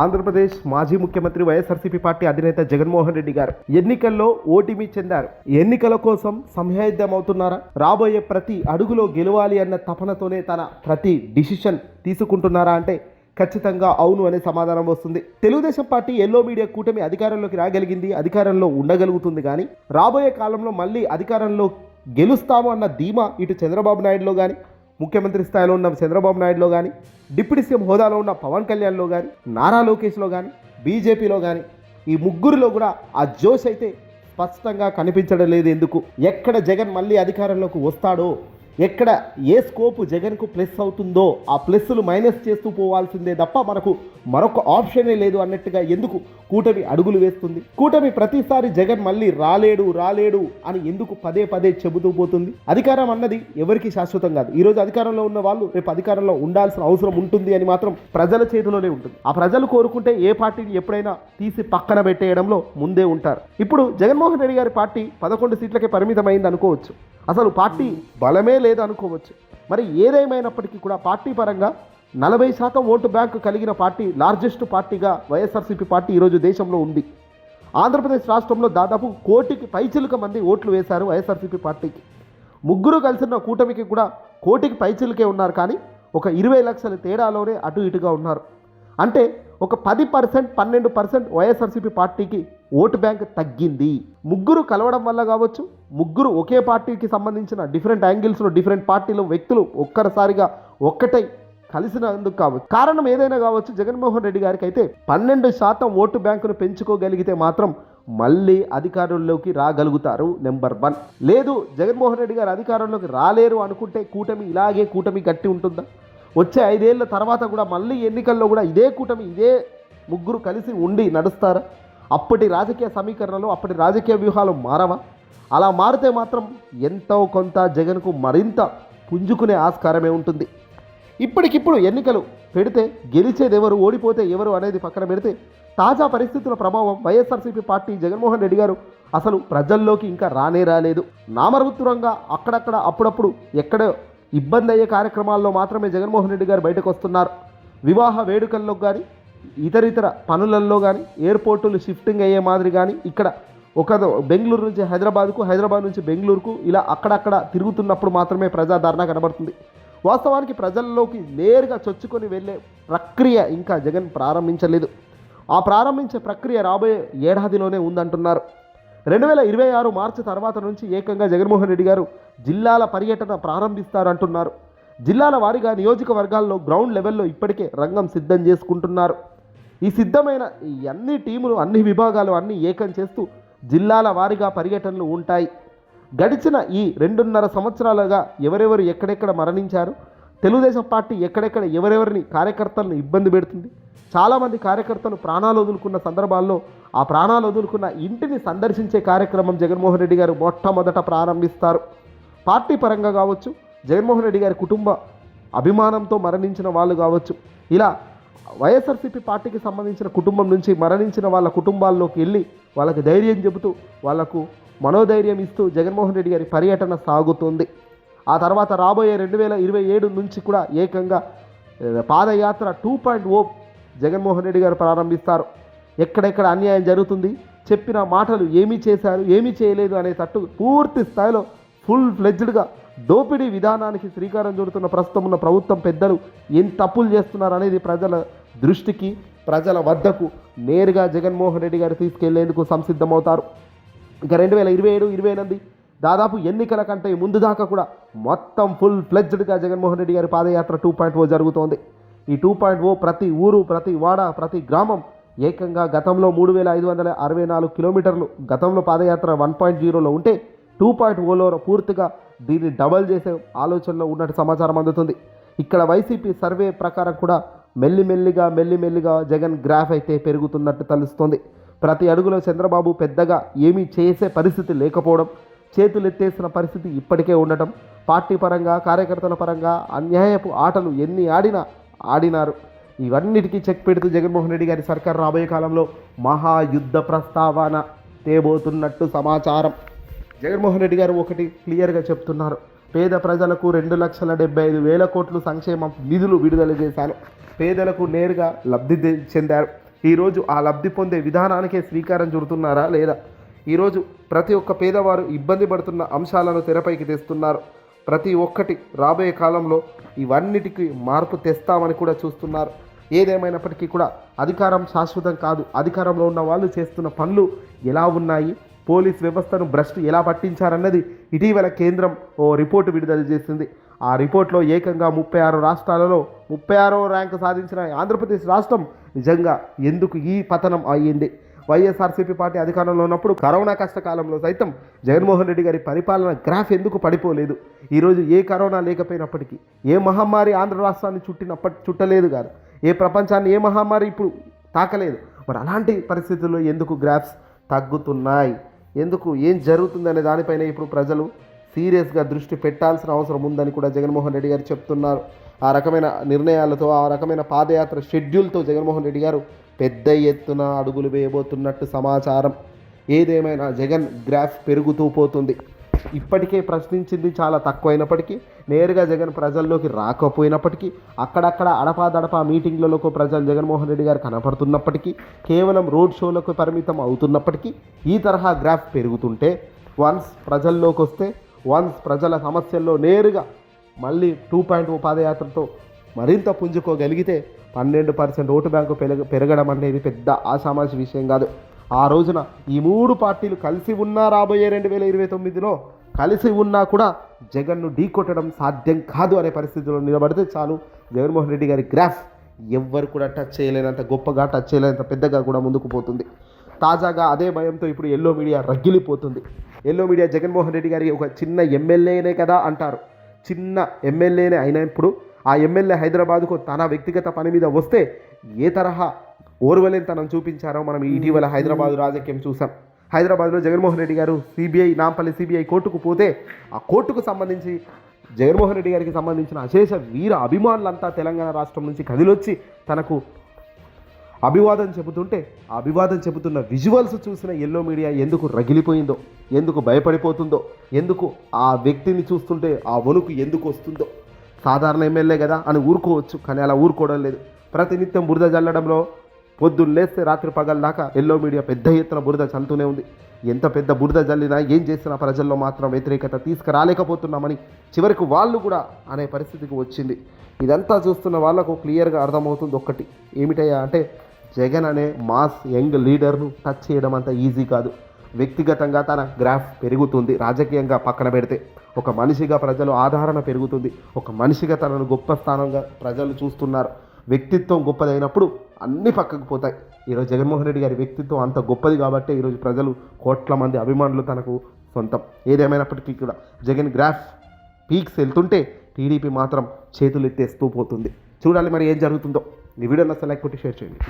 ఆంధ్రప్రదేశ్ మాజీ ముఖ్యమంత్రి వైఎస్ఆర్సీపీ పార్టీ అధినేత జగన్మోహన్ రెడ్డి గారు ఎన్నికల్లో ఓటమి చెందారు. ఎన్నికల కోసం అవుతున్నారా? రాబోయే ప్రతి అడుగులో గెలవాలి అన్న తపనతోనే తన ప్రతి డిసిషన్ తీసుకుంటున్నారా అంటే ఖచ్చితంగా అవును అనే సమాధానం వస్తుంది. తెలుగుదేశం పార్టీ ఎల్లో మీడియా కూటమి అధికారంలోకి రాగలిగింది అధికారంలో ఉండగలుగుతుంది కానీ రాబోయే కాలంలో మళ్ళీ అధికారంలో గెలుస్తాము అన్న ధీమా ఇటు చంద్రబాబు నాయుడులో కానీ ముఖ్యమంత్రి స్థాయిలో ఉన్న చంద్రబాబు నాయుడులో కానీ డిప్యూటీ సీఎం హోదాలో ఉన్న పవన్ కళ్యాణ్లో కానీ నారా లోకేష్లో కానీ బీజేపీలో కానీ ఈ ముగ్గురిలో కూడా ఆ జోష్ అయితే స్పష్టంగా కనిపించడం లేదు. ఎందుకు? ఎక్కడ జగన్ మళ్ళీ అధికారంలోకి వస్తాడో ఎక్కడ ఏ స్కోప్ జగన్కు ప్లస్ అవుతుందో ఆ ప్లస్లు మైనస్ చేస్తూ పోవాల్సిందే తప్ప మనకు మరొక ఆప్షనే లేదు అన్నట్టుగా ఎందుకు కూటమి అడుగులు వేస్తుంది? కూటమి ప్రతిసారి జగన్ మళ్ళీ రాలేడు రాలేడు అని ఎందుకు పదే పదే చెబుతూ పోతుంది? అధికారం అన్నది ఎవరికి శాశ్వతం కాదు. ఈరోజు అధికారంలో ఉన్న వాళ్ళు రేపు అధికారంలో ఉండాల్సిన అవసరం ఉంటుంది అని మాత్రం ప్రజల చేతిలోనే ఉంటుంది. ఆ ప్రజలు కోరుకుంటే ఏ పార్టీని ఎప్పుడైనా తీసి పక్కన పెట్టేయడంలో ముందే ఉంటారు. ఇప్పుడు జగన్మోహన్ రెడ్డి గారి పార్టీ పదకొండు సీట్లకే పరిమితమైంది అనుకోవచ్చు అసలు పార్టీ బలమే లేదు అనుకోవచ్చు మరి ఏదేమైనప్పటికీ కూడా పార్టీ పరంగా నలభై శాతం ఓటు బ్యాంకు కలిగిన పార్టీ లార్జెస్ట్ పార్టీగా వైఎస్ఆర్సీపీ పార్టీ ఈరోజు దేశంలో ఉంది. ఆంధ్రప్రదేశ్ రాష్ట్రంలో దాదాపు కోటికి పైచిలుక మంది ఓట్లు వేశారు వైఎస్ఆర్సీపీ పార్టీకి. ముగ్గురు కలిసిన కూటమికి కూడా కోటికి పైచిలుకే ఉన్నారు కానీ ఒక ఇరవై లక్షల తేడాలోనే అటు ఇటుగా ఉన్నారు. అంటే ఒక పది పర్సెంట్ పన్నెండు పర్సెంట్ వైఎస్ఆర్సీపీ పార్టీకి ఓటు బ్యాంక్ తగ్గింది. ముగ్గురు కలవడం వల్ల కావచ్చు ముగ్గురు ఒకే పార్టీకి సంబంధించిన డిఫరెంట్ యాంగిల్స్లో డిఫరెంట్ పార్టీలో వ్యక్తులు ఒక్కసారిగా ఒక్కటై కలిసినందుకు కావచ్చు. కారణం ఏదైనా కావచ్చు జగన్మోహన్ రెడ్డి గారికి అయితే పన్నెండు శాతం ఓటు బ్యాంకును పెంచుకోగలిగితే మాత్రం మళ్ళీ అధికారంలోకి రాగలుగుతారు నెంబర్ వన్. లేదు జగన్మోహన్ రెడ్డి గారు అధికారంలోకి రాలేరు అనుకుంటే కూటమి ఇలాగే కూటమి గట్టి ఉంటుందా? వచ్చే ఐదేళ్ళ తర్వాత కూడా మళ్ళీ ఎన్నికల్లో కూడా ఇదే కూటమి ఇదే ముగ్గురు కలిసి ఉండి నడుస్తారా? అప్పటి రాజకీయ సమీకరణలు అప్పటి రాజకీయ వ్యూహాలు మారవా? అలా మారితే మాత్రం ఎంతో కొంత జగన్కు మరింత పుంజుకునే ఆస్కారమే ఉంటుంది. ఇప్పటికిప్పుడు ఎన్నికలు పెడితే గెలిచేది ఎవరు ఓడిపోతే ఎవరు అనేది పక్కన పెడితే తాజా పరిస్థితుల ప్రభావం వైఎస్ఆర్సీపీ పార్టీ జగన్మోహన్ రెడ్డి గారు అసలు ప్రజల్లోకి ఇంకా రానే రాలేదు. నామరూతురంగా అక్కడక్కడ అప్పుడప్పుడు ఎక్కడ ఇబ్బంది అయ్యే కార్యక్రమాల్లో మాత్రమే జగన్మోహన్ రెడ్డి గారు బయటకు వస్తున్నారు. వివాహ వేడుకల్లో కానీ ఇతరితర పనులలో కానీ ఎయిర్పోర్టులు షిఫ్టింగ్ అయ్యే మాదిరి కానీ ఇక్కడ ఒక బెంగళూరు నుంచి హైదరాబాద్కు హైదరాబాద్ నుంచి బెంగళూరుకు ఇలా అక్కడక్కడ తిరుగుతున్నప్పుడు మాత్రమే ప్రజాదరణ కనబడుతుంది. వాస్తవానికి ప్రజల్లోకి నేరుగా చొచ్చుకొని వెళ్ళే ప్రక్రియ ఇంకా జగన్ ప్రారంభించలేదు. ఆ ప్రారంభించే ప్రక్రియ రాబోయే ఏడాదిలోనే ఉందంటున్నారు. రెండు వేల ఇరవై ఆరు మార్చి తర్వాత నుంచి ఏకంగా జగన్మోహన్ రెడ్డి గారు జిల్లాల పర్యటన ప్రారంభిస్తారంటున్నారు. జిల్లాల వారీగా నియోజకవర్గాల్లో గ్రౌండ్ లెవెల్లో ఇప్పటికే రంగం సిద్ధం చేసుకుంటున్నారు. ఈ సిద్ధమైన ఈ అన్ని టీములు అన్ని విభాగాలు అన్ని ఏకం చేస్తూ జిల్లాల వారీగా పర్యటనలు ఉంటాయి. గడిచిన ఈ రెండున్నర సంవత్సరాలుగా ఎవరెవరు ఎక్కడెక్కడ మరణించారు? తెలుగుదేశం పార్టీ ఎక్కడెక్కడ ఎవరెవరిని కార్యకర్తలను ఇబ్బంది పెడుతుంది? చాలామంది కార్యకర్తలు ప్రాణాలు వదులుకున్న సందర్భాల్లో ఆ ప్రాణాలు వదులుకున్న ఇంటిని సందర్శించే కార్యక్రమం జగన్మోహన్ రెడ్డి గారు మొట్టమొదట ప్రారంభిస్తారు. పార్టీ పరంగా కావచ్చు జగన్మోహన్ రెడ్డి గారి కుటుంబ అభిమానంతో మరణించిన వాళ్ళు కావచ్చు ఇలా వైఎస్ఆర్సీపీ పార్టీకి సంబంధించిన కుటుంబం నుంచి మరణించిన వాళ్ళ కుటుంబాల్లోకి వెళ్ళి వాళ్ళకి ధైర్యం చెబుతూ వాళ్ళకు మనోధైర్యం ఇస్తూ జగన్మోహన్ రెడ్డి గారి పర్యటన సాగుతుంది. ఆ తర్వాత రాబోయే రెండు వేల ఇరవై ఏడు నుంచి కూడా ఏకంగా పాదయాత్ర two point O Jaganmohan Reddy గారు ప్రారంభిస్తారు. ఎక్కడెక్కడ అన్యాయం జరుగుతుంది? చెప్పిన మాటలు ఏమీ చేశారు ఏమీ చేయలేదు అనే తట్టు పూర్తి స్థాయిలో ఫుల్ ఫ్లెడ్జ్డ్గా దోపిడీ విధానానికి శ్రీకారం చుడుతున్న ప్రస్తుతం ఉన్న ప్రభుత్వం పెద్దలు ఏం తప్పులు చేస్తున్నారు అనేది ప్రజల దృష్టికి ప్రజల వద్దకు నేరుగా జగన్మోహన్ రెడ్డి గారు తీసుకెళ్ళేందుకు సంసిద్ధమవుతారు. ఇక రెండు వేల ఇరవై ఏడు ఇరవై ఎనిమిది దాదాపు ఎన్నికల కంటే ముందు దాకా కూడా మొత్తం ఫుల్ ఫ్లెడ్జ్డ్గా జగన్మోహన్ రెడ్డి గారి పాదయాత్ర టూ పాయింట్ ఓ జరుగుతోంది. ఈ టూ పాయింట్ ఓ ప్రతి ఊరు ప్రతి వాడ ప్రతి గ్రామం ఏకంగా గతంలో మూడు వేల ఐదు వందల అరవై నాలుగు కిలోమీటర్లు గతంలో పాదయాత్ర వన్ పాయింట్ జీరోలో ఉంటే టూ పాయింట్ ఓలో పూర్తిగా దీన్ని డబల్ చేసే ఆలోచనలో ఉన్నట్టు సమాచారం అందుతుంది. ఇక్కడ వైసీపీ సర్వే ప్రకారం కూడా మెల్లిమెల్లిగా మెల్లిమెల్లిగా జగన్ గ్రాఫ్ అయితే పెరుగుతున్నట్టు తెలుస్తోంది. ప్రతి అడుగులో చంద్రబాబు పెద్దగా ఏమీ చేసే పరిస్థితి లేకపోవడం చేతులు ఎత్తేసిన పరిస్థితి ఇప్పటికే ఉండటం పార్టీ పరంగా కార్యకర్తల పరంగా అన్యాయపు ఆటలు ఎన్ని ఆడినా ఆడినారు. ఇవన్నిటికీ చెక్ పెడుతూ జగన్మోహన్ రెడ్డి గారి సర్కార్ రాబోయే కాలంలో మహాయుద్ధ ప్రస్తావన తేబోతున్నట్టు సమాచారం. జగన్మోహన్ రెడ్డి గారు ఒకటి క్లియర్గా చెప్తున్నారు. పేద ప్రజలకు రెండు లక్షల డెబ్బై ఐదు వేల కోట్లు సంక్షేమ నిధులు విడుదల చేశారు. పేదలకు నేరుగా లబ్ధి చెందారు. ఈరోజు ఆ లబ్ధి పొందే విధానానికే శ్రీకారం చుడుతున్నారా లేదా? ఈరోజు ప్రతి ఒక్క పేదవారు ఇబ్బంది పడుతున్న అంశాలను తెరపైకి తెస్తున్నారు. ప్రతి ఒక్కటి రాబోయే కాలంలో ఇవన్నిటికి మార్పు తెస్తామని కూడా చూస్తున్నారు. ఏదేమైనప్పటికీ కూడా అధికారం శాశ్వతం కాదు. అధికారంలో ఉన్న వాళ్ళు చేస్తున్న పనులు ఎలా ఉన్నాయి? పోలీస్ వ్యవస్థను భ్రష్టు ఎలా పట్టించారన్నది ఇటీవల కేంద్రం ఓ రిపోర్టు విడుదల చేసింది. ఆ రిపోర్ట్లో ఏకంగా ముప్పై ఆరు రాష్ట్రాలలో ముప్పై ఆరో ర్యాంకు సాధించిన ఆంధ్రప్రదేశ్ రాష్ట్రం నిజంగా ఎందుకు ఈ పతనం అయ్యింది? వైఎస్ఆర్సీపీ పార్టీ అధికారంలో ఉన్నప్పుడు కరోనా కష్టకాలంలో సైతం జగన్మోహన్ రెడ్డి గారి పరిపాలన గ్రాఫ్ ఎందుకు పడిపోలేదు? ఈరోజు ఏ కరోనా లేకపోయినప్పటికీ ఏ మహమ్మారి ఆంధ్ర రాష్ట్రాన్ని చుట్టినప్పటి చుట్టలేదు కాదు ఏ ప్రపంచాన్ని ఏ మహమ్మారి ఇప్పుడు తాకలేదు. మరి అలాంటి పరిస్థితుల్లో ఎందుకు గ్రాఫ్స్ తగ్గుతున్నాయి? ఎందుకు ఏం జరుగుతుందనే దానిపైన ఇప్పుడు ప్రజలు సీరియస్గా దృష్టి పెట్టాల్సిన అవసరం ఉందని కూడా జగన్మోహన్ రెడ్డి గారు చెప్తున్నారు. ఆ రకమైన నిర్ణయాలతో ఆ రకమైన పాదయాత్ర షెడ్యూల్తో జగన్మోహన్ రెడ్డి గారు పెద్ద ఎత్తున అడుగులు వేయబోతున్నట్టు సమాచారం. ఏదేమైనా జగన్ గ్రాఫ్ పెరుగుతూ పోతుంది. ఇప్పటికే ప్రశ్నించింది చాలా తక్కువైనప్పటికీ నేరుగా జగన్ ప్రజల్లోకి రాకపోయినప్పటికీ అక్కడక్కడ అడపాదడపా మీటింగ్లలో ప్రజలు జగన్మోహన్ రెడ్డి గారు కనపడుతున్నప్పటికీ కేవలం రోడ్ షోలకు పరిమితం అవుతున్నప్పటికీ ఈ తరహా గ్రాఫ్ పెరుగుతుంటే వన్స్ ప్రజల్లోకి వస్తే వన్స్ ప్రజల సమస్యల్లో నేరుగా మళ్ళీ టూ పాయింట్ ఓ పాదయాత్రతో మరింత పుంజుకోగలిగితే పన్నెండు పర్సెంట్ ఓటు బ్యాంకు పెరగ పెరగడం అనేది పెద్ద ఆషామాషి విషయం కాదు. ఆ రోజున ఈ మూడు పార్టీలు కలిసి ఉన్నా రాబోయే రెండు వేల ఇరవై తొమ్మిదిలో కలిసి ఉన్నా కూడా జగన్ను ఢీకొట్టడం సాధ్యం కాదు అనే పరిస్థితిలో నిలబడితే చాలు. జగన్మోహన్ రెడ్డి గారి గ్రాఫ్ ఎవ్వరు కూడా టచ్ చేయలేనంత గొప్పగా టచ్ చేయలేనంత పెద్దగా కూడా ముందుకు పోతుంది. తాజాగా అదే భయంతో ఇప్పుడు ఎల్లో మీడియా రగిలిపోతుంది. ఎల్లో మీడియా జగన్మోహన్ రెడ్డి గారికి ఒక చిన్న ఎమ్మెల్యేనే కదా అంటారు. చిన్న ఎమ్మెల్యేనే అయినప్పుడు ఆ ఎమ్మెల్యే హైదరాబాద్కు తన వ్యక్తిగత పని మీద వస్తే ఏ తరహా ఓర్వలేనితనం చూపించారో మనం ఇటీవల హైదరాబాద్ రాజకీయం చూసాం. హైదరాబాద్లో జగన్మోహన్ రెడ్డి గారు సిబిఐ నాంపల్లి సిబిఐ కోర్టుకు పోతే ఆ కోర్టుకు సంబంధించి జగన్మోహన్ రెడ్డి గారికి సంబంధించిన అశేష వీర అభిమానులంతా తెలంగాణ రాష్ట్రం నుంచి కదిలొచ్చి తనకు అభివాదం చెబుతుంటే ఆ అభివాదం చెబుతున్న విజువల్స్ చూసిన ఎల్లో మీడియా ఎందుకు రగిలిపోయిందో ఎందుకు భయపడిపోతుందో ఎందుకు ఆ వ్యక్తిని చూస్తుంటే ఆ వణుకు ఎందుకు వస్తుందో సాధారణ ఎమ్మెల్యే కదా అని ఊరుకోవచ్చు కానీ అలా ఊరుకోవడం లేదు. ప్రతినిత్యం బురద చల్లడంలో పొద్దున్న లేస్తే రాత్రి పగల దాకా ఎల్లో మీడియా పెద్ద ఎత్తున బురద చల్లుతూనే ఉంది. ఎంత పెద్ద బురద జల్లినా ఏం చేసినా ప్రజల్లో మాత్రం వ్యతిరేకత తీసుకురాలేకపోతున్నామని చివరికి వాళ్ళు కూడా అనే పరిస్థితికి వచ్చింది. ఇదంతా చూస్తున్న వాళ్ళకు క్లియర్గా అర్థమవుతుంది ఒక్కటి. ఏమిటయ్యా అంటే జగన్ అనే మాస్ యంగ్ లీడర్ను టచ్ చేయడం అంత ఈజీ కాదు. వ్యక్తిగతంగా తన గ్రాఫ్ పెరుగుతుంది రాజకీయంగా పక్కన పెడితే. ఒక మనిషిగా ప్రజలు ఆదరణ పెరుగుతుంది ఒక మనిషిగా తనను గొప్ప స్థానంగా ప్రజలు చూస్తున్నారు. వ్యక్తిత్వం గొప్పదైనప్పుడు అన్నీ పక్కకు పోతాయి. ఈరోజు జగన్మోహన్ రెడ్డి గారి వ్యక్తిత్వం అంత గొప్పది కాబట్టి ఈరోజు ప్రజలు కోట్ల మంది అభిమానులు తనకు సొంతం. ఏదేమైనప్పటికీ కూడా జగన్ గ్రాఫ్ పీక్స్ వెళ్తుంటే టీడీపీ మాత్రం చేతులు ఎత్తేస్తూ పోతుంది. చూడాలి మరి ఏం జరుగుతుందో. ఈ వీడియోలో సెలెక్ట్ కొట్టి షేర్ చేయండి.